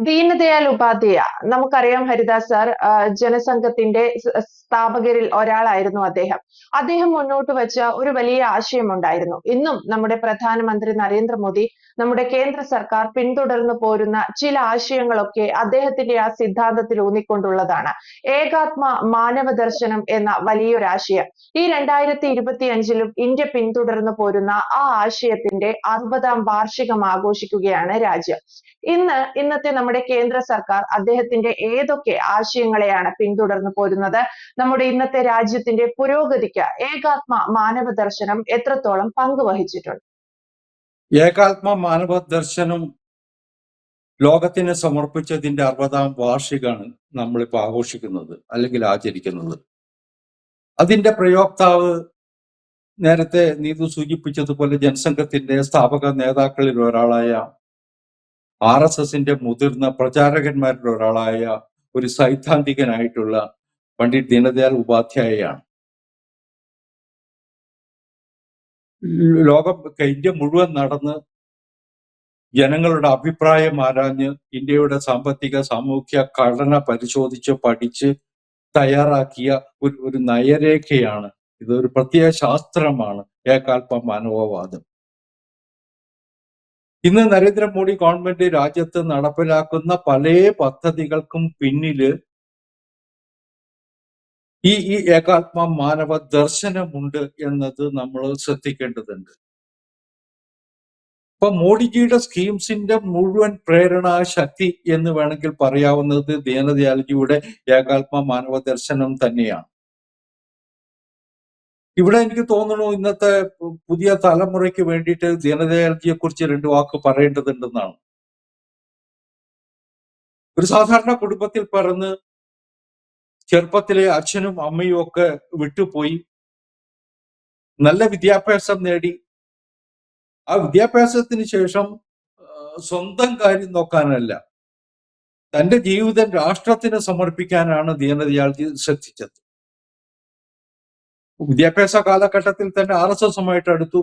ദീനദയാൽ ഉപാധ്യായ നമുക്കറിയാം ഹരിദാസ് സാർ ജനസംഘത്തിന്റെ സ്ഥാപകരിൽ ഒരാളായിരുന്നു അദ്ദേഹം. അദ്ദേഹം മുന്നോട്ട് വെച്ച ഒരു വലിയ ആശയം ഉണ്ടായിരുന്നു ഇന്നും നമ്മുടെ പ്രധാനമന്ത്രി നരേന്ദ്രമോദി നമ്മുടെ കേന്ദ്ര സർക്കാർ പിന്തുടർന്നു പോരുന്ന ചില ആശയങ്ങളൊക്കെ അദ്ദേഹത്തിന്റെ ആ സിദ്ധാന്തത്തിൽ ഊന്നിക്കൊണ്ടുള്ളതാണ്. ഏകാത്മ മാനവ ദർശനം എന്ന വലിയൊരാശയം ഈ രണ്ടായിരത്തി ഇരുപത്തി അഞ്ചിലും ഇന്ത്യ പിന്തുടർന്നു പോരുന്ന ആ ആശയത്തിന്റെ അറുപതാം വാർഷികം ആഘോഷിക്കുകയാണ് രാജ്യം. ഇന്ന് ഇന്നത്തെ നമ്മുടെ കേന്ദ്ര സർക്കാർ അദ്ദേഹത്തിന്റെ ഏതൊക്കെ ആശയങ്ങളെയാണ് പിന്തുടർന്നു പോരുന്നത്? നമ്മുടെ ഇന്നത്തെ രാജ്യത്തിന്റെ പുരോഗതിക്ക് ഏകാത്മ മാനവ ദർശനം എത്രത്തോളം പങ്കുവഹിച്ചിട്ടുണ്ട്? ഏകാത്മ മാനവ ദർശനം ലോകത്തിന് സമർപ്പിച്ചതിന്റെ അറുപതാം വാർഷികമാണ് നമ്മളിപ്പോൾ ആഘോഷിക്കുന്നത് അല്ലെങ്കിൽ ആചരിക്കുന്നത്. അതിന്റെ പ്രയോക്താവ് നേരത്തെ നീതു സൂചിപ്പിച്ചതുപോലെ ജനസംഘത്തിന്റെ സ്ഥാപക നേതാക്കളിൽ ഒരാളായ ആർ എസ് എസിന്റെ മുതിർന്ന പ്രചാരകന്മാരിൽ ഒരാളായ ഒരു സൈദ്ധാന്തികനായിട്ടുള്ള പണ്ഡിറ്റ് ദീനദയാൽ ഉപാധ്യായയാണ്. ലോകം ഇന്ത്യ മുഴുവൻ നടന്ന് ജനങ്ങളുടെ അഭിപ്രായം ആരാഞ്ഞ് ഇന്ത്യയുടെ സാമ്പത്തിക സാമൂഹ്യ ഘടന പരിശോധിച്ച് പഠിച്ച് തയ്യാറാക്കിയ ഒരു ഒരു നയരേഖയാണ്. ഇതൊരു പ്രത്യേക ശാസ്ത്രമാണ്. ഏകാൽപ മാനവവാദം. ഇന്ന് നരേന്ദ്രമോദി ഗവൺമെന്റ് രാജ്യത്ത് നടപ്പിലാക്കുന്ന പല പദ്ധതികൾക്കും പിന്നിൽ ഈ ഈ ഏകാത്മ മാനവ ദർശനമുണ്ട് എന്നത് നമ്മൾ ശ്രദ്ധിക്കേണ്ടതുണ്ട്. ഇപ്പൊ മോഡിജിയുടെ സ്കീംസിന്റെ മുഴുവൻ പ്രേരണാ ശക്തി എന്ന് വേണമെങ്കിൽ പറയാവുന്നത് ദീനദയാൽജിയുടെ ഏകാത്മ മാനവ ദർശനം തന്നെയാണ്. ഇവിടെ എനിക്ക് തോന്നുന്നു ഇന്നത്തെ പുതിയ തലമുറയ്ക്ക് വേണ്ടിയിട്ട് ദീനദയാൽജിയെ കുറിച്ച് രണ്ട് വാക്ക് പറയേണ്ടതുണ്ടെന്നാണ്. ഒരു സാധാരണ കുടുംബത്തിൽ പിറന്ന് ചെറുപ്പത്തിലെ അച്ഛനും അമ്മയും ഒക്കെ വിട്ടുപോയി. നല്ല വിദ്യാഭ്യാസം നേടി. ആ വിദ്യാഭ്യാസത്തിന് ശേഷം സ്വന്തം കാര്യം നോക്കാനല്ല. തന്റെ ജീവിതം രാഷ്ട്രത്തിന് സമർപ്പിക്കാനാണ് ദീനദയാൽജി ശ്രദ്ധിച്ചത്. വിദ്യാഭ്യാസ കാലഘട്ടത്തിൽ തന്നെ ആർ എസ് എസുമായിട്ട് അടുത്തു.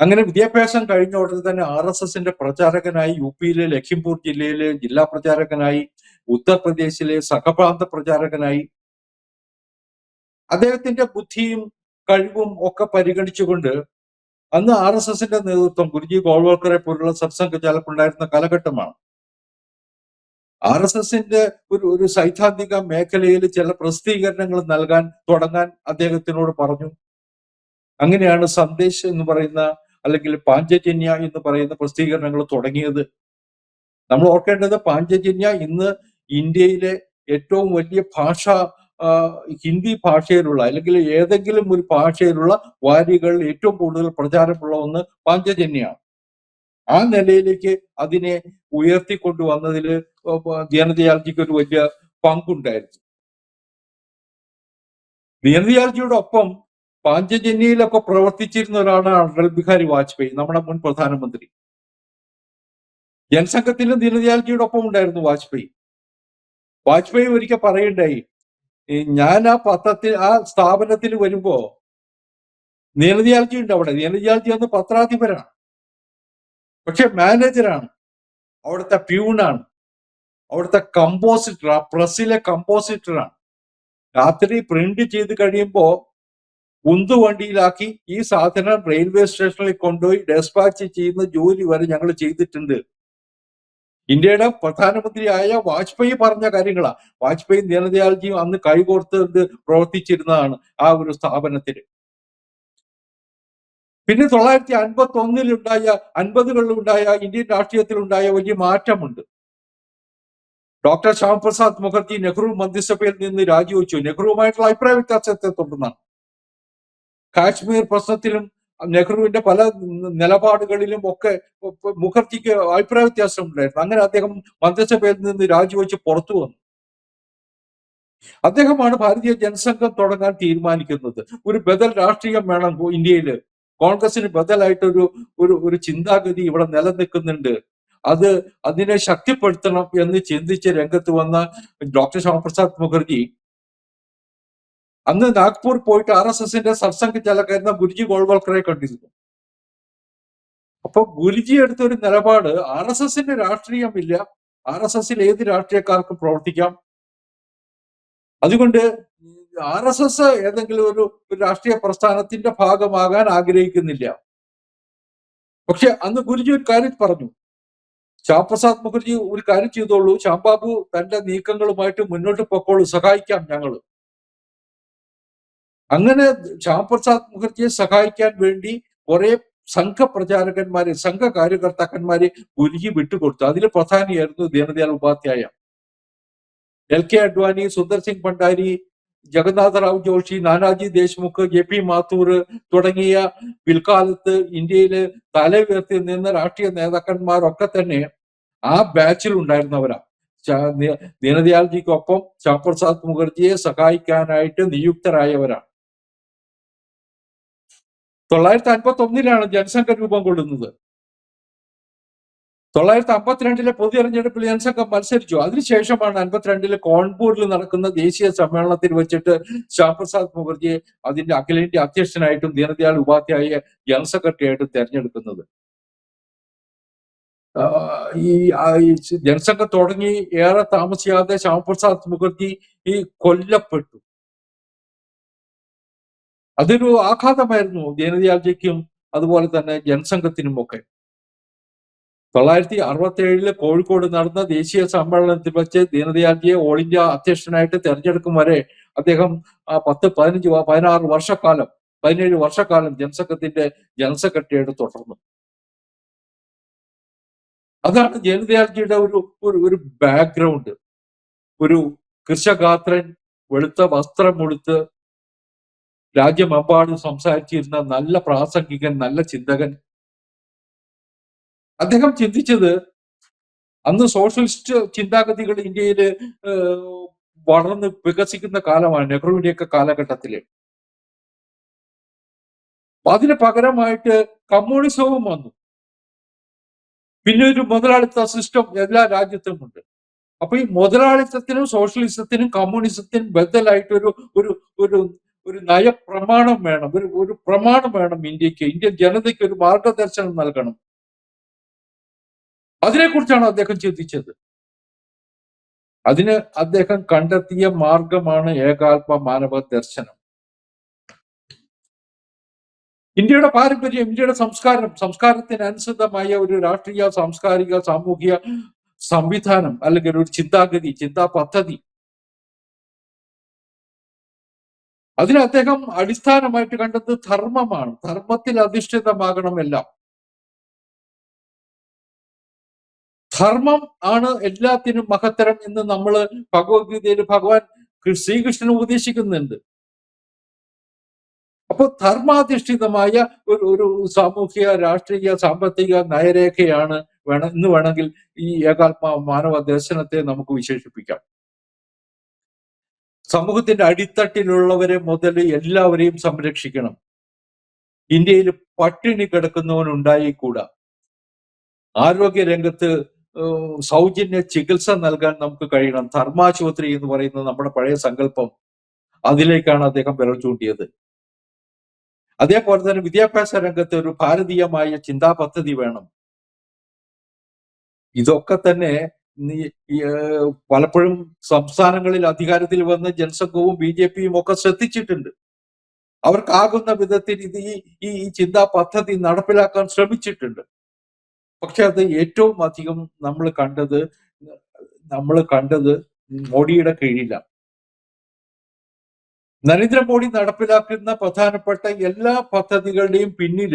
അങ്ങനെ വിദ്യാഭ്യാസം കഴിഞ്ഞ ഉടനെ തന്നെ ആർ എസ് എസിന്റെ പ്രചാരകനായി യു പിയിലെ ലഖിംപൂർ ജില്ലയിലെ ജില്ലാ പ്രചാരകനായി ഉത്തർപ്രദേശിലെ സഹപ്രാന്ത പ്രചാരകനായി അദ്ദേഹത്തിന്റെ ബുദ്ധിയും കഴിവും ഒക്കെ പരിഗണിച്ചുകൊണ്ട് അന്ന് ആർ എസ് എസിന്റെ നേതൃത്വം ഗുരുജി ഗോൾവൽക്കറെ പോലുള്ള സത്സംഘചാലക്കുണ്ടായിരുന്ന കാലഘട്ടമാണ്. ആർ എസ് എസിന്റെ ഒരു ഒരു സൈദ്ധാന്തിക മേഖലയിൽ ചില പ്രസിദ്ധീകരണങ്ങൾ നൽകാൻ തുടങ്ങാൻ അദ്ദേഹത്തിനോട് പറഞ്ഞു. അങ്ങനെയാണ് സന്ദേശ് എന്ന് പറയുന്ന അല്ലെങ്കിൽ പാഞ്ചജന്യ എന്ന് പറയുന്ന പ്രസിദ്ധീകരണങ്ങൾ തുടങ്ങിയത്. നമ്മൾ ഓർക്കേണ്ടത് പാഞ്ചജന്യ ഇന്ന് ഇന്ത്യയിലെ ഏറ്റവും വലിയ ഭാഷ ഹിന്ദി ഭാഷയിലുള്ള അല്ലെങ്കിൽ ഏതെങ്കിലും ഒരു ഭാഷയിലുള്ള വാരികൾ ഏറ്റവും കൂടുതൽ പ്രചാരമുള്ള ഒന്ന് പാഞ്ചജന്യാണ് ആ നിലയിലേക്ക് അതിനെ ഉയർത്തിക്കൊണ്ടുവന്നതിൽ ദീനദയാൽജിക്ക് ഒരു വലിയ പങ്കുണ്ടായിരുന്നു. ദീനദയാൽജിയുടെ പാഞ്ചജന്യയിലൊക്കെ പ്രവർത്തിച്ചിരുന്ന ഒരാളാണ് അടൽ ബിഹാരി വാജ്പേയി നമ്മുടെ മുൻ പ്രധാനമന്ത്രി. ജനസംഘത്തിലും ദീനദയാൽജിയുടെ ഉണ്ടായിരുന്നു വാജ്പേയി. വാജ്പേയി ഒരിക്കൽ പറയണ്ടായി ഞാൻ ആ പത്രത്തിൽ ആ സ്ഥാപനത്തിൽ വരുമ്പോ ദീനദയാൽജി ഉണ്ട് അവിടെ. ദീനദയാൽജി അന്ന് പത്രാധിപരാണ്. പക്ഷെ മാനേജറാണ് അവിടുത്തെ പ്യൂണാണ്. അവിടുത്തെ കമ്പോസിറ്റർ ആ പ്രസ്സിലെ കമ്പോസിറ്ററാണ്. രാത്രി പ്രിന്റ് ചെയ്ത് കഴിയുമ്പോ ഉന്തുവണ്ടിയിലാക്കി ഈ സാധനം റെയിൽവേ സ്റ്റേഷനിൽ കൊണ്ടുപോയി ഡെസ്പാച്ച് ചെയ്യുന്ന ജോലി വരെ ഞങ്ങൾ ചെയ്തിട്ടുണ്ട്. ഇന്ത്യയുടെ പ്രധാനമന്ത്രിയായ വാജ്പേയി പറഞ്ഞ കാര്യങ്ങളാണ് വാജ്പേയി ദീനദയാൽജിയും അന്ന് കൈകോർത്ത് പ്രവർത്തിച്ചിരുന്നതാണ് ആ ഒരു സ്ഥാപനത്തിന് പിന്നെ തൊള്ളായിരത്തി അൻപത്തി ഒന്നിലുണ്ടായ അൻപതുകളിലുണ്ടായ ഇന്ത്യൻ രാഷ്ട്രീയത്തിലുണ്ടായ വലിയ മാറ്റമുണ്ട്. ഡോക്ടർ ശ്യാമപ്രസാദ് മുഖർജി നെഹ്റു മന്ത്രിസഭയിൽ നിന്ന് രാജിവെച്ചു. നെഹ്റുവുമായിട്ടുള്ള അഭിപ്രായ വ്യത്യാസത്തെ തുടർന്നാണ് കാശ്മീർ പ്രശ്നത്തിലും നെഹ്റുവിന്റെ പല നിലപാടുകളിലും ഒക്കെ മുഖർജിക്ക് അഭിപ്രായ വ്യത്യാസം ഉണ്ടായിരുന്നു. അങ്ങനെ അദ്ദേഹം മന്ത്രിസഭയിൽ നിന്ന് രാജിവെച്ച് പുറത്തു വന്നു. അദ്ദേഹമാണ് ഭാരതീയ ജനസംഘം തുടങ്ങാൻ തീരുമാനിക്കുന്നത്. ഒരു ബദൽ രാഷ്ട്രീയം വേണം ഇന്ത്യയിൽ കോൺഗ്രസിന് ബദലായിട്ടൊരു ഒരു ഒരു ചിന്താഗതി ഇവിടെ നിലനിൽക്കുന്നുണ്ട്. അത് അതിനെ ശക്തിപ്പെടുത്തണം എന്ന് ചിന്തിച്ച് രംഗത്ത് വന്ന ഡോക്ടർ ശ്യാമപ്രസാദ് മുഖർജി അന്ന് നാഗ്പൂർ പോയിട്ട് ആർ എസ് എസിന്റെ സത്സംഘ ചാലക്കായിരുന്ന ഗുരുജി ഗോൾവൽക്കറെ കണ്ടിരുന്നു. അപ്പൊ ഗുരുജി എടുത്ത ഒരു നിലപാട് ആർ എസ് എസിന്റെ രാഷ്ട്രീയമില്ല ആർ എസ് എസിൽ ഏത് രാഷ്ട്രീയക്കാർക്കും പ്രവർത്തിക്കാം. അതുകൊണ്ട് ആർ എസ് എസ് ഏതെങ്കിലും ഒരു രാഷ്ട്രീയ പ്രസ്ഥാനത്തിന്റെ ഭാഗമാകാൻ ആഗ്രഹിക്കുന്നില്ല. പക്ഷെ അന്ന് ഗുരുജി ഒരു കാര്യം പറഞ്ഞു. ശ്യാംപ്രസാദ് മുഖർജി ഒരു കാര്യം ചെയ്തോളൂ ശ്യാംബാബു തന്റെ നീക്കങ്ങളുമായിട്ട് മുന്നോട്ട് പൊക്കോളൂ സഹായിക്കാം ഞങ്ങൾ അങ്ങനെ ശ്യാമപ്രസാദ് മുഖർജിയെ സഹായിക്കാൻ വേണ്ടി കുറെ സംഘപ്രചാരകന്മാരെ സംഘ കാര്യകർത്താക്കന്മാരെ ഗുരുജി വിട്ടുകൊടുത്തു. അതിൽ പ്രധാനിയായിരുന്നു Deendayal Upadhyaya. L K Advani Sundar Singh Bhandari Jagannatha Rao Joshi Nanaji Deshmukh J P Mathur തുടങ്ങിയ പിൽക്കാലത്ത് ഇന്ത്യയിൽ തല ഉയർത്തി നിന്ന രാഷ്ട്രീയ നേതാക്കന്മാരൊക്കെ തന്നെ ആ ബാച്ചിൽ ഉണ്ടായിരുന്നവരാ. ദീനദയാൽജിക്കൊപ്പം ശ്യാം ശ്യാംപ്രസാദ് മുഖർജിയെ സഹായിക്കാനായിട്ട് നിയുക്തരായവരാണ് തൊള്ളായിരത്തി അൻപത്തി ഒന്നിലാണ് ജനസംഘം രൂപം കൊള്ളുന്നത്. തൊള്ളായിരത്തി അമ്പത്തിരണ്ടിലെ പൊതു തെരഞ്ഞെടുപ്പിൽ ജനസംഘം മത്സരിച്ചു. അതിനുശേഷമാണ് അൻപത്തിരണ്ടിലെ കോൺപൂരിൽ നടക്കുന്ന ദേശീയ സമ്മേളനത്തിൽ വെച്ചിട്ട് ശ്യാംപ്രസാദ് മുഖർജിയെ അതിന്റെ അഖിലേന്ത്യ അധ്യക്ഷനായിട്ടും ദീനദയാൽ ഉപാധ്യായ ജനറൽ സെക്രട്ടറി ആയിട്ടും തെരഞ്ഞെടുക്കുന്നത്. ഈ ജനസംഘം തുടങ്ങി ഏറെ താമസിയാതെ ശ്യാംപ്രസാദ് മുഖർജി ഈ കൊല്ലപ്പെട്ടു. അതൊരു ആഘാതമായിരുന്നു ജനതയാജയ്ക്കും അതുപോലെ തന്നെ ജനസംഘത്തിനും ഒക്കെ. തൊള്ളായിരത്തി അറുപത്തി ഏഴിൽ കോഴിക്കോട് നടന്ന ദേശീയ സമ്മേളനത്തിൽ വെച്ച് ദീനദയാൽജിയെ ഓൾ ഇന്ത്യ അധ്യക്ഷനായിട്ട് തെരഞ്ഞെടുക്കും വരെ അദ്ദേഹം പത്ത് പതിനഞ്ച് പതിനാറ് വർഷക്കാലം പതിനേഴ് വർഷക്കാലം ജനസംഘത്തിന്റെ ജനറൽ തുടർന്നു. അതാണ് ജനതയാൽജിയുടെ ഒരു ഒരു ബാക്ക്ഗ്രൗണ്ട് ഒരു കൃഷഗാത്രൻ വെളുത്ത വസ്ത്രം ഉടുത്ത് രാജ്യമെമ്പാടും സംസാരിച്ചിരുന്ന നല്ല പ്രാസംഗികൻ നല്ല ചിന്തകൻ. അദ്ദേഹം ചിന്തിച്ചത് അന്ന് സോഷ്യലിസ്റ്റ് ചിന്താഗതികൾ ഇന്ത്യയിൽ വളർന്ന് വികസിക്കുന്ന കാലമാണ് നെഹ്റുവിന്റെയൊക്കെ കാലഘട്ടത്തിൽ. അപ്പൊ അതിന് പകരമായിട്ട് കമ്മ്യൂണിസവും വന്നു. പിന്നെ ഒരു മുതലാളിത്ത സിസ്റ്റം എല്ലാ രാജ്യത്തും ഉണ്ട്. അപ്പൊ ഈ മുതലാളിത്തത്തിനും സോഷ്യലിസത്തിനും കമ്മ്യൂണിസത്തിനും ബദലായിട്ട് ഒരു ഒരു ഒരു ഒരു നയപ്രമാണം വേണം ഒരു ഒരു പ്രമാണം വേണം ഇന്ത്യയ്ക്ക്. ഇന്ത്യൻ ജനതയ്ക്ക് ഒരു മാർഗദർശനം നൽകണം. അതിനെക്കുറിച്ചാണ് അദ്ദേഹം ചിന്തിച്ചത്. അതിന് അദ്ദേഹം കണ്ടെത്തിയ മാർഗമാണ് ഏകാത്മ മാനവ ദർശനം. ഇന്ത്യയുടെ പാരമ്പര്യം ഇന്ത്യയുടെ സംസ്കാരം സംസ്കാരത്തിന് അനുസൃതമായ ഒരു രാഷ്ട്രീയ സാംസ്കാരിക സാമൂഹിക സംവിധാനം അല്ലെങ്കിൽ ഒരു ചിന്താഗതി ചിന്താ പദ്ധതി അതിന് അദ്ദേഹം അടിസ്ഥാനമായിട്ട് കണ്ടത് ധർമ്മമാണ്. ധർമ്മത്തിൽ അധിഷ്ഠിതമാകണം എല്ലാം. ധർമ്മം ആണ് എല്ലാത്തിനും മഹത്തരം എന്ന് നമ്മൾ ഭഗവത്ഗീതയിൽ ഭഗവാൻ ശ്രീകൃഷ്ണൻ ഉപദേശിക്കുന്നുണ്ട്. അപ്പൊ ധർമാധിഷ്ഠിതമായ ഒരു ഒരു സാമൂഹിക രാഷ്ട്രീയ സാമ്പത്തിക നയരേഖയാണ് വേണം ഇന്ന് വേണമെങ്കിൽ ഈ ഏകാത്മ മാനവ ദർശനത്തെ നമുക്ക് വിശേഷിപ്പിക്കാം. സമൂഹത്തിന്റെ അടിത്തട്ടിലുള്ളവരെ മുതൽ എല്ലാവരെയും സംരക്ഷിക്കണം. ഇന്ത്യയിൽ പട്ടിണി കിടക്കുന്നവൻ ഉണ്ടായിക്കൂടാ. ആരോഗ്യ രംഗത്ത് സൗജന്യ ചികിത്സ നൽകാൻ നമുക്ക് കഴിയണം. ധർമാശുപത്രി എന്ന് പറയുന്നത് നമ്മുടെ പഴയ സങ്കല്പം. അതിലേക്കാണ് അദ്ദേഹം വിരൽ ചൂണ്ടിയത്. അതേപോലെ തന്നെ വിദ്യാഭ്യാസ രംഗത്ത് ഒരു ഭാരതീയമായ ചിന്താ പദ്ധതി വേണം. ഇതൊക്കെ തന്നെ പലപ്പോഴും സംസ്ഥാനങ്ങളിൽ അധികാരത്തിൽ വന്ന ജനസംഘവും ബി ജെ പിയും ഒക്കെ ശ്രദ്ധിച്ചിട്ടുണ്ട്. അവർക്കാകുന്ന വിധത്തിൽ ഇത് ഈ ഈ ചിന്താ പദ്ധതി നടപ്പിലാക്കാൻ ശ്രമിച്ചിട്ടുണ്ട്. പക്ഷെ അത് ഏറ്റവും അധികം നമ്മൾ കണ്ടത് നമ്മൾ കണ്ടത് മോഡിയുടെ കീഴിലാണ് നരേന്ദ്രമോദി നടപ്പിലാക്കുന്ന പ്രധാനപ്പെട്ട എല്ലാ പദ്ധതികളുടെയും പിന്നിൽ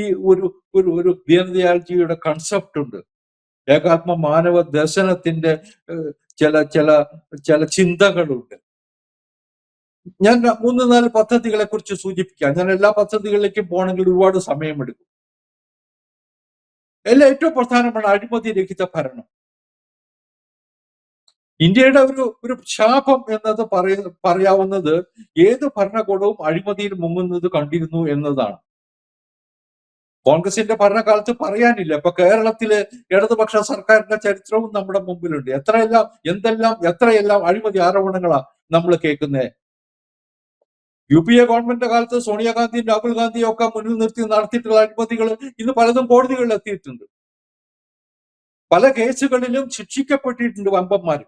ഈ ഒരു ഒരു ഒരു ദീനദയാൽജിയുടെ കൺസെപ്റ്റ് ഉണ്ട്. ഏകാത്മ മാനവ ദർശനത്തിന്റെ ചില ചില ചില ചിന്തകളുണ്ട്. ഞാൻ മൂന്ന് നാല് പദ്ധതികളെ കുറിച്ച് സൂചിപ്പിക്കാം. ഞാൻ എല്ലാ പദ്ധതികളിലേക്കും പോകണമെങ്കിൽ ഒരുപാട് സമയമെടുക്കും. എല്ലാം ഏറ്റവും പ്രധാനമാണ് അഴിമതി രഹിത ഭരണം. ഇന്ത്യയുടെ ഒരു ഒരു ശാപം എന്നത് പറയ പറയാവുന്നത് ഏത് ഭരണകൂടവും അഴിമതിയിൽ മുങ്ങുന്നത് കണ്ടിരുന്നു എന്നതാണ്. കോൺഗ്രസിന്റെ ഭരണകാലത്ത് പറയാനില്ല. ഇപ്പൊ കേരളത്തിൽ ഇടതുപക്ഷ സർക്കാരിന്റെ ചരിത്രവും നമ്മുടെ മുമ്പിലുണ്ട്. എത്രയെല്ലാം എന്തെല്ലാം എത്രയെല്ലാം അഴിമതി ആരോപണങ്ങളാണ് നമ്മൾ കേൾക്കുന്നത് യു പി എ ഗവൺമെന്റിന്റെ കാലത്ത് സോണിയാഗാന്ധിയും രാഹുൽ ഗാന്ധിയും ഒക്കെ മുന്നിൽ നിർത്തി നടത്തിയിട്ടുള്ള അഴിമതികൾ ഇന്ന് പലതും കോടതികളിൽ എത്തിയിട്ടുണ്ട്. പല കേസുകളിലും ശിക്ഷിക്കപ്പെട്ടിട്ടുണ്ട് വമ്പന്മാർ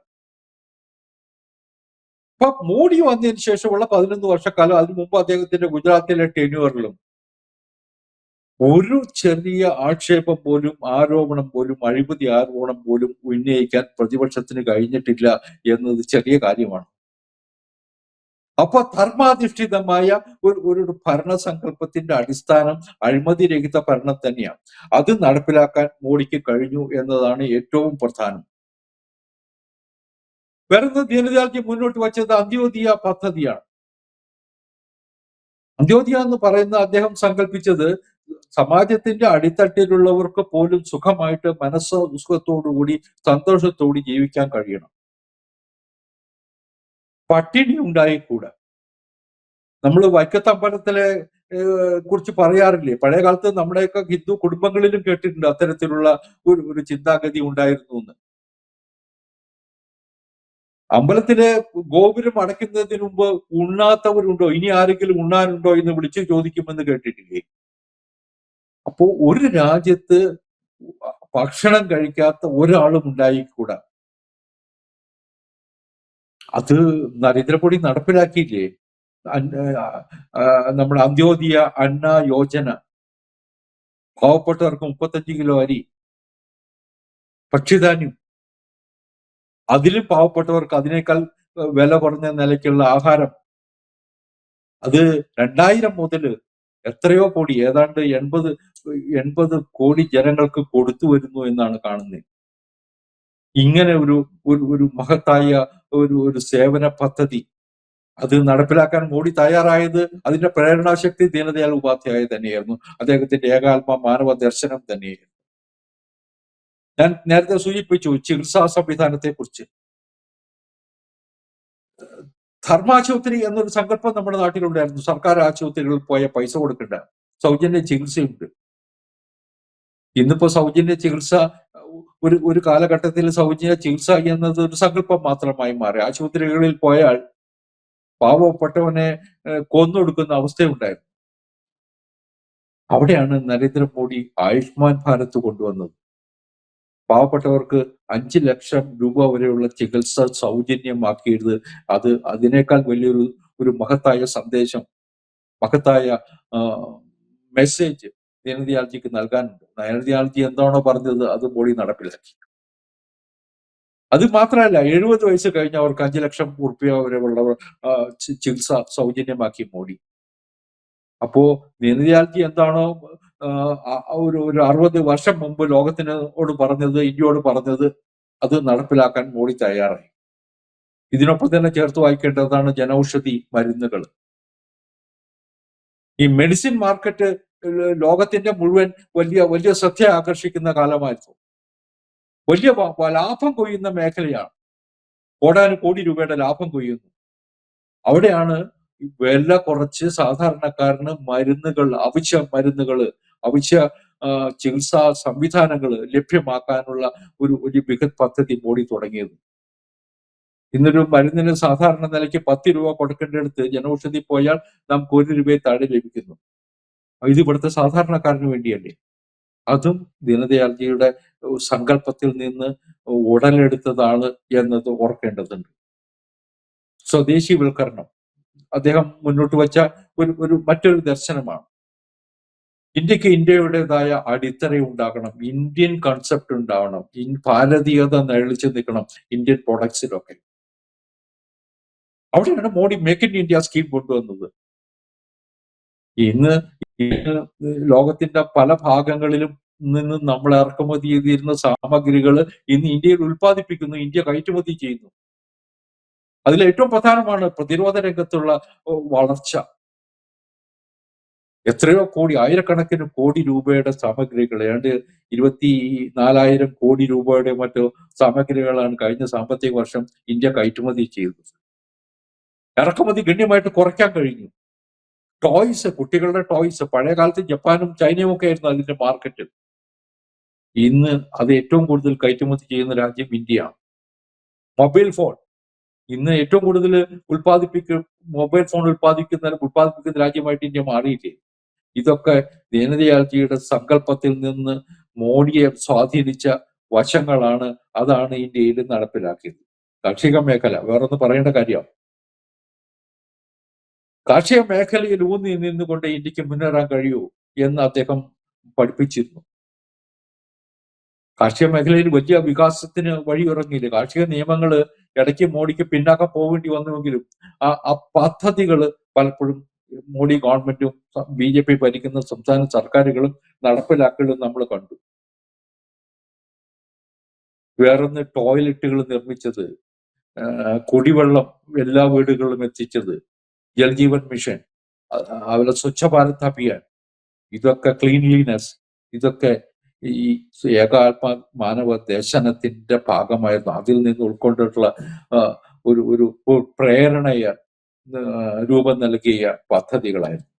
ഇപ്പൊ മോഡി വന്നതിന് ശേഷമുള്ള പതിനൊന്ന് വർഷക്കാലം അതിനു മുമ്പ് അദ്ദേഹത്തിന്റെ ഗുജറാത്തിലെ ടെന്യൂറിലും ഒരു ചെറിയ ആക്ഷേപം പോലും ആരോപണം പോലും അഴിമതി ആരോപണം പോലും ഉന്നയിക്കാൻ പ്രതിപക്ഷത്തിന് കഴിഞ്ഞിട്ടില്ല എന്നത് ചെറിയ കാര്യമാണ്. അപ്പൊ ധർമാധിഷ്ഠിതമായ ഒരു ഒരു ഭരണസങ്കല്പത്തിന്റെ അടിസ്ഥാനം അഴിമതിരഹിത ഭരണം തന്നെയാണ്. അത് നടപ്പിലാക്കാൻ മോഡിക്ക് കഴിഞ്ഞു എന്നതാണ് ഏറ്റവും പ്രധാനം. വേറൊന്ന് ദീനദയാൽജി മുന്നോട്ട് വച്ചത് അന്ത്യോദയ പദ്ധതിയാണ്. അന്ത്യോദയ എന്ന് പറയുന്ന അദ്ദേഹം സങ്കല്പിച്ചത് സമാജത്തിന്റെ അടിത്തട്ടിലുള്ളവർക്ക് പോലും സുഖമായിട്ട് മനസ്സ് സുഖത്തോടുകൂടി സന്തോഷത്തോടെ ജീവിക്കാൻ കഴിയണം. പട്ടിണി ഉണ്ടായിക്കൂടാ. നമ്മൾ വൈക്കത്തമ്പലത്തിലെ കുറിച്ച് പറയാറില്ലേ? പഴയ കാലത്ത് നമ്മുടെയൊക്കെ ഹിന്ദു കുടുംബങ്ങളിലും കേട്ടിട്ടുണ്ട് അത്തരത്തിലുള്ള ഒരു ഒരു ചിന്താഗതി ഉണ്ടായിരുന്നു എന്ന്. അമ്പലത്തിലെ ഗോപുരം അടയ്ക്കുന്നതിന് മുമ്പ് ഉണ്ണാത്തവരുണ്ടോ? ഇനി ആരെങ്കിലും ഉണ്ണാനുണ്ടോ എന്ന് വിളിച്ച് ചോദിക്കുമെന്ന് കേട്ടിട്ടില്ലേ? അപ്പോ ഒരു രാജ്യത്ത് ഭക്ഷണം കഴിക്കാത്ത ഒരാളും ഉണ്ടായിക്കൂടാ. അത് നരേന്ദ്രമോദി നടപ്പിലാക്കിയില്ലേ? നമ്മുടെ അന്ത്യോദയ അന്ന യോജന. പാവപ്പെട്ടവർക്ക് മുപ്പത്തഞ്ച് കിലോ അരി ഭക്ഷ്യധാന്യം. അതിലും പാവപ്പെട്ടവർക്ക് അതിനേക്കാൾ വില കുറഞ്ഞ നിലയ്ക്കുള്ള ആഹാരം. അത് രണ്ടായിരം മുതൽ എത്രയോ കോടി ഏതാണ്ട് എൺപത് എൺപത് കോടി ജനങ്ങൾക്ക് കൊടുത്തു വരുന്നു എന്നാണ് കാണുന്നത്. ഇങ്ങനെ ഒരു ഒരു മഹത്തായ ഒരു ഒരു സേവന പദ്ധതി. അത് നടപ്പിലാക്കാൻ മോഡി തയ്യാറായത് അതിന്റെ പ്രേരണാശക്തി ദീനദയാൽ ഉപാധ്യായ തന്നെയായിരുന്നു. അദ്ദേഹത്തിന്റെ ഏകാത്മ മാനവ ദർശനം തന്നെയായിരുന്നു. ഞാൻ നേരത്തെ സൂചിപ്പിച്ചു ചികിത്സാ സംവിധാനത്തെ കുറിച്ച് ധർമാശുപത്രി എന്നൊരു സങ്കല്പം നമ്മുടെ നാട്ടിലുണ്ടായിരുന്നു. സർക്കാർ ആശുപത്രികളിൽ പോയ പൈസ കൊടുക്കണ്ട. സൗജന്യ ചികിത്സയുണ്ട്. ഇന്നിപ്പോ സൗജന്യ ചികിത്സ ഒരു ഒരു കാലഘട്ടത്തിൽ സൗജന്യ ചികിത്സ എന്നത് ഒരു സങ്കല്പം മാത്രമായി മാറി. ആശുപത്രികളിൽ പോയാൽ പാവപ്പെട്ടവനെ കൊന്നൊടുക്കുന്ന അവസ്ഥയുണ്ടായിരുന്നു. അവിടെയാണ് നരേന്ദ്രമോദി ആയുഷ്മാൻ ഭാരത് കൊണ്ടുവന്നത്. പാവപ്പെട്ടവർക്ക് അഞ്ച് ലക്ഷം രൂപ വരെയുള്ള ചികിത്സ സൗജന്യമാക്കിയത്. അത് അതിനേക്കാൾ വലിയൊരു ഒരു മഹത്തായ സന്ദേശം മഹത്തായ മെസ്സേജ് ദീനദയാൽജിക്ക് നൽകാനുണ്ട്. ദീനദയാൽജി എന്താണോ പറഞ്ഞത് അത് മോഡി നടപ്പിലാക്കി. അത് മാത്രമല്ല എഴുപത് വയസ്സ് കഴിഞ്ഞവർക്ക് അഞ്ചു ലക്ഷം ഉറുപ്പ്യ വരെയുള്ള ആ, ചി- ചികിത്സ സൗജന്യമാക്കി മോഡി. അപ്പോ ദീനദയാൽജി എന്താണോ ഒരു ഒരു അറുപത് വർഷം മുമ്പ് ലോകത്തിനോട് പറഞ്ഞത് ഇന്ത്യയോട് പറഞ്ഞത് അത് നടപ്പിലാക്കാൻ മോഡി തയ്യാറായി. ഇതിനൊപ്പം തന്നെ ചേർത്ത് വായിക്കേണ്ടതാണ് ജനൌഷധി മരുന്നുകൾ. ഈ മെഡിസിൻ മാർക്കറ്റ് ലോകത്തിന്റെ മുഴുവൻ വലിയ വലിയ ശ്രദ്ധ ആകർഷിക്കുന്ന കാലമായിരുന്നു. വലിയ ലാഭം കൊയ്യുന്ന മേഖലയാണ്. കോടാനു കോടി രൂപയുടെ ലാഭം കൊയ്യുന്നു. അവിടെയാണ് വില കുറച്ച് സാധാരണക്കാരന് മരുന്നുകൾ അവശ്യ മരുന്നുകൾ അവശ്യ ചികിത്സാ സംവിധാനങ്ങൾ ലഭ്യമാക്കാനുള്ള ഒരു ഒരു ബൃഹത് പദ്ധതി മോഡി തുടങ്ങിയത്. ഇന്നൊരു മരുന്നിന് സാധാരണ നിലയ്ക്ക് പത്ത് രൂപ കൊടുക്കേണ്ടടുത്ത് ജനൌഷധി പോയാൽ നമുക്ക് ഒരു രൂപയെ താഴെ ലഭിക്കുന്നു. ഇത് ഇവിടുത്തെ സാധാരണക്കാരന് വേണ്ടിയല്ലേ? അതും ദീനദയാൽജിയുടെ സങ്കല്പത്തിൽ നിന്ന് ഉടലെടുത്തതാണ് എന്നത് ഓർക്കേണ്ടതുണ്ട്. സ്വദേശി സ്വദേശിവൽക്കരണം. അദ്ദേഹം മുന്നോട്ട് വച്ച ഒരു ഒരു മറ്റൊരു ദർശനമാണ്. ഇന്ത്യയ്ക്ക് ഇന്ത്യയുടേതായ അടിത്തറ ഉണ്ടാകണം ഇന്ത്യൻ കൺസെപ്റ്റ് ഉണ്ടാവണം ഭാരതീയത നിഴലിച്ചു നിൽക്കണം ഇന്ത്യൻ പ്രൊഡക്ട്സിലൊക്കെ അവിടെയാണ് Modi make in India scheme കൊണ്ടുവന്നത്. ഇന്ന് ലോകത്തിന്റെ പല ഭാഗങ്ങളിലും നിന്ന് നമ്മൾ ഇറക്കുമതി ചെയ്തിരുന്ന സാമഗ്രികൾ ഇന്ന് ഇന്ത്യയിൽ ഉൽപ്പാദിപ്പിക്കുന്നു ഇന്ത്യ കയറ്റുമതി ചെയ്യുന്നു. അതിൽ ഏറ്റവും പ്രധാനമാണ് പ്രതിരോധ രംഗത്തുള്ള വളർച്ച. എത്രയോ കോടി ആയിരക്കണക്കിന് കോടി രൂപയുടെ സാമഗ്രികൾ ഏതാണ്ട് ഇരുപത്തി നാലായിരം കോടി രൂപയുടെ മറ്റു സാമഗ്രികളാണ് കഴിഞ്ഞ സാമ്പത്തിക വർഷം ഇന്ത്യ കയറ്റുമതി ചെയ്തത്. ഇറക്കുമതി ഗണ്യമായിട്ട് കുറയ്ക്കാൻ കഴിഞ്ഞു. ടോയ്സ് കുട്ടികളുടെ ടോയ്സ് പഴയ കാലത്ത് ജപ്പാനും ചൈനയും ഒക്കെ ആയിരുന്നു അതിന്റെ മാർക്കറ്റ്. ഇന്ന് അത് ഏറ്റവും കൂടുതൽ കയറ്റുമതി ചെയ്യുന്ന രാജ്യം ഇന്ത്യയാണ് മൊബൈൽ ഫോൺ. ഇന്ന് ഏറ്റവും കൂടുതൽ ഉൽപ്പാദിപ്പിക്കും മൊബൈൽ ഫോൺ ഉൽപ്പാദിക്കുന്ന ഉൽപ്പാദിപ്പിക്കുന്ന രാജ്യമായിട്ട് ഇന്ത്യ മാറിയില്ലേ ഇതൊക്കെ ദീനദയാൽജിയുടെ സങ്കല്പത്തിൽ നിന്ന് മോഡിയെ സ്വാധീനിച്ച വശങ്ങളാണ് അതാണ് ഇന്ത്യയിൽ നടപ്പിലാക്കിയത്. കാർഷിക മേഖല വേറൊന്ന് പറയേണ്ട കാര്യം. കാർഷിക മേഖലയിൽ ഊന്നി നിന്നുകൊണ്ട് ഇന്ത്യയ്ക്ക് മുന്നേറാൻ കഴിയൂ എന്ന് അദ്ദേഹം പഠിപ്പിച്ചിരുന്നു. കാർഷിക മേഖലയിൽ വലിയ വികാസത്തിന് വഴിയിറങ്ങിയില്ല? കാർഷിക നിയമങ്ങൾ ഇടയ്ക്ക് മോഡിക്ക് പിന്നാക്കം പോകേണ്ടി വന്നുവെങ്കിലും ആ ആ പദ്ധതികൾ പലപ്പോഴും മോഡി ഗവൺമെന്റും ബി ജെ പി ഭരിക്കുന്ന സംസ്ഥാന സർക്കാരുകളും നടപ്പിലാക്കലും നമ്മൾ കണ്ടു. വേറൊന്ന് ടോയ്ലറ്റുകൾ നിർമ്മിച്ചത് കുടിവെള്ളം എല്ലാ വീടുകളിലും എത്തിച്ചത് ജൽജീവൻ മിഷൻ അവരെ സ്വച്ഛ ഭാരത് അഭിയാൻ ഇതൊക്കെ ക്ലീൻലിനെസ് ഇതൊക്കെ ഈ ഏകാത്മ മാനവ ദർശനത്തിന്റെ ഭാഗമായിരുന്നു. അതിൽ നിന്ന് ഉൾക്കൊണ്ടിട്ടുള്ള ഒരു ഒരു ഒരു പ്രേരണയ ആ, രൂപം നൽകിയ പദ്ധതികളായിരുന്നു.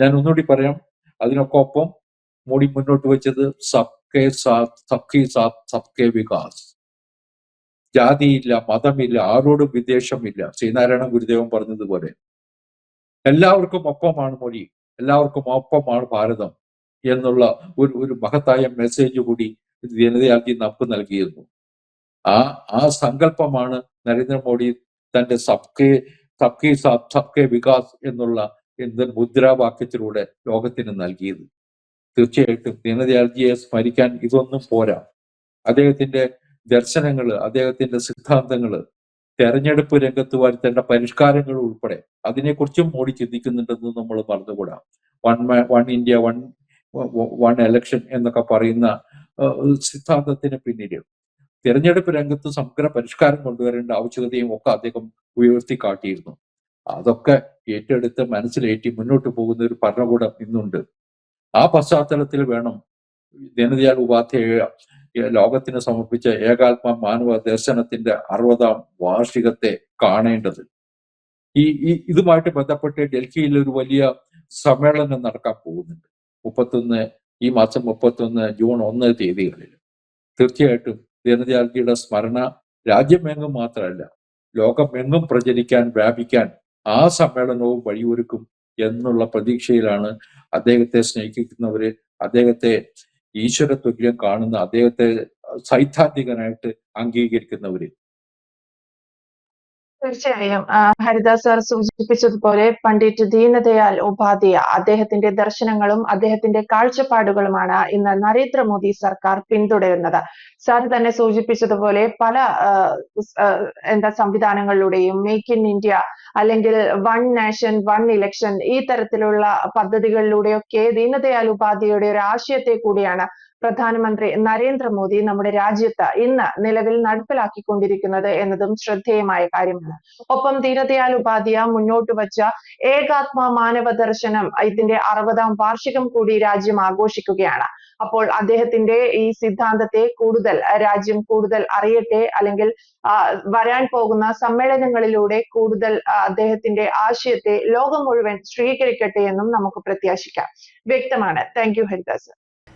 ഞാൻ ഒന്നുകൂടി പറയാം. അതിനൊക്കെ ഒപ്പം മോഡി മുന്നോട്ട് വെച്ചത് സബ്കെ സബ്കി സാത് സബ്കെ വികാസ്. ജാതിയില്ല മതമില്ല ആരോടും വിദ്വേഷമില്ല. ശ്രീനാരായണ ഗുരുദേവൻ പറഞ്ഞതുപോലെ. എല്ലാവർക്കും ഒപ്പമാണ് മൊഴി എല്ലാവർക്കും ഒപ്പമാണ് ഭാരതം എന്നുള്ള ഒരു ഒരു മഹത്തായ മെസ്സേജ് കൂടി ജനതയാക്കി നമുക്ക് നൽകിയിരുന്നു. ആ ആ സങ്കല്പമാണ് നരേന്ദ്രമോദി തന്റെ സബ്കെ സബ്കെ സാബ് സബ്കെ വികാസ് എന്നുള്ള എന്ത് മുദ്രാവാക്യത്തിലൂടെ ലോകത്തിന് നൽകിയത്. തീർച്ചയായിട്ടും ദീനദയാൽജിയെ സ്മരിക്കാൻ ഇതൊന്നും പോരാ. അദ്ദേഹത്തിന്റെ ദർശനങ്ങൾ അദ്ദേഹത്തിന്റെ സിദ്ധാന്തങ്ങൾ തെരഞ്ഞെടുപ്പ് രംഗത്ത് വരുത്തേണ്ട പരിഷ്കാരങ്ങൾ ഉൾപ്പെടെ അതിനെക്കുറിച്ചും മോഡി ചിന്തിക്കുന്നുണ്ടെന്ന് നമ്മൾ മറന്നുകൂടാ. One one India one one election എന്നൊക്കെ പറയുന്ന സിദ്ധാന്തത്തിന് പിന്നിൽ തിരഞ്ഞെടുപ്പ് രംഗത്ത് സമഗ്ര പരിഷ്കാരം കൊണ്ടുവരേണ്ട ആവശ്യകതയും ഒക്കെ അദ്ദേഹം ഉയർത്തി കാട്ടിയിരുന്നു. അതൊക്കെ ഏറ്റെടുത്ത് മനസ്സിലേറ്റി മുന്നോട്ട് പോകുന്ന ഒരു ഭരണകൂടം ഇന്നുണ്ട്. ആ പശ്ചാത്തലത്തിൽ വേണം ദീനദയാൽ ഉപാധ്യായ ലോകത്തിന് സമർപ്പിച്ച ഏകാത്മ മാനവ ദർശനത്തിന്റെ അറുപതാം വാർഷികത്തെ കാണേണ്ടത്. ഈ ഇതുമായിട്ട് ബന്ധപ്പെട്ട് ഡൽഹിയിൽ ഒരു വലിയ സമ്മേളനം നടക്കാൻ പോകുന്നുണ്ട്. മുപ്പത്തൊന്ന് ഈ മാസം മുപ്പത്തൊന്ന് ജൂൺ ഒന്ന് തീയതികളിൽ. തീർച്ചയായിട്ടും ദീനദയാൽജിയുടെ സ്മരണ രാജ്യമെങ്ങും മാത്രമല്ല ലോകമെങ്ങും പ്രചരിക്കാൻ വ്യാപിക്കാൻ ആ സമ്മേളനവും വഴിയൊരുക്കും എന്നുള്ള പ്രതീക്ഷയിലാണ് അദ്ദേഹത്തെ സ്നേഹിക്കുന്നവര് അദ്ദേഹത്തെ ഈശ്വര തുല്യം കാണുന്ന അദ്ദേഹത്തെ സൈദ്ധാന്തികനായിട്ട് അംഗീകരിക്കുന്നവര്. തീർച്ചയായും. ഹരിദാസ് സാർ സൂചിപ്പിച്ചതുപോലെ പണ്ഡിറ്റ് ദീനദയാൽ ഉപാധ്യായ അദ്ദേഹത്തിന്റെ ദർശനങ്ങളും അദ്ദേഹത്തിന്റെ കാഴ്ചപ്പാടുകളുമാണ് ഇന്ന് നരേന്ദ്രമോദി സർക്കാർ പിന്തുടരുന്നത്. സാർ തന്നെ സൂചിപ്പിച്ചതുപോലെ പല എന്താ സംവിധാനങ്ങളിലൂടെയും മേക്ക് ഇൻ ഇന്ത്യ അല്ലെങ്കിൽ വൺ നാഷൻ വൺ ഇലക്ഷൻ ഈ തരത്തിലുള്ള പദ്ധതികളിലൂടെയൊക്കെ ദീനദയാൽ ഉപാധ്യായയുടെ ഒരു ആശയത്തെ കൂടിയാണ് പ്രധാനമന്ത്രി നരേന്ദ്രമോദി നമ്മുടെ രാജ്യത്ത് ഇന്ന് നിലവിൽ നടപ്പിലാക്കിക്കൊണ്ടിരിക്കുന്നത് എന്നതും ശ്രദ്ധേയമായ കാര്യമാണ്. ഒപ്പം ദീനദയാൽ ഉപാധ്യായ മുന്നോട്ട് വച്ച ഏകാത്മ മാനവ ദർശനം ഇതിന്റെ അറുപതാം വാർഷികം കൂടി രാജ്യം ആഘോഷിക്കുകയാണ്. അപ്പോൾ അദ്ദേഹത്തിന്റെ ഈ സിദ്ധാന്തത്തെ കൂടുതൽ രാജ്യം കൂടുതൽ അറിയട്ടെ അല്ലെങ്കിൽ വരാൻ പോകുന്ന സമ്മേളനങ്ങളിലൂടെ കൂടുതൽ അദ്ദേഹത്തിന്റെ ആശയത്തെ ലോകം മുഴുവൻ സ്വീകരിക്കട്ടെ എന്നും നമുക്ക് പ്രത്യാശിക്കാം. വ്യക്തമാണ്. Thank you Haridas.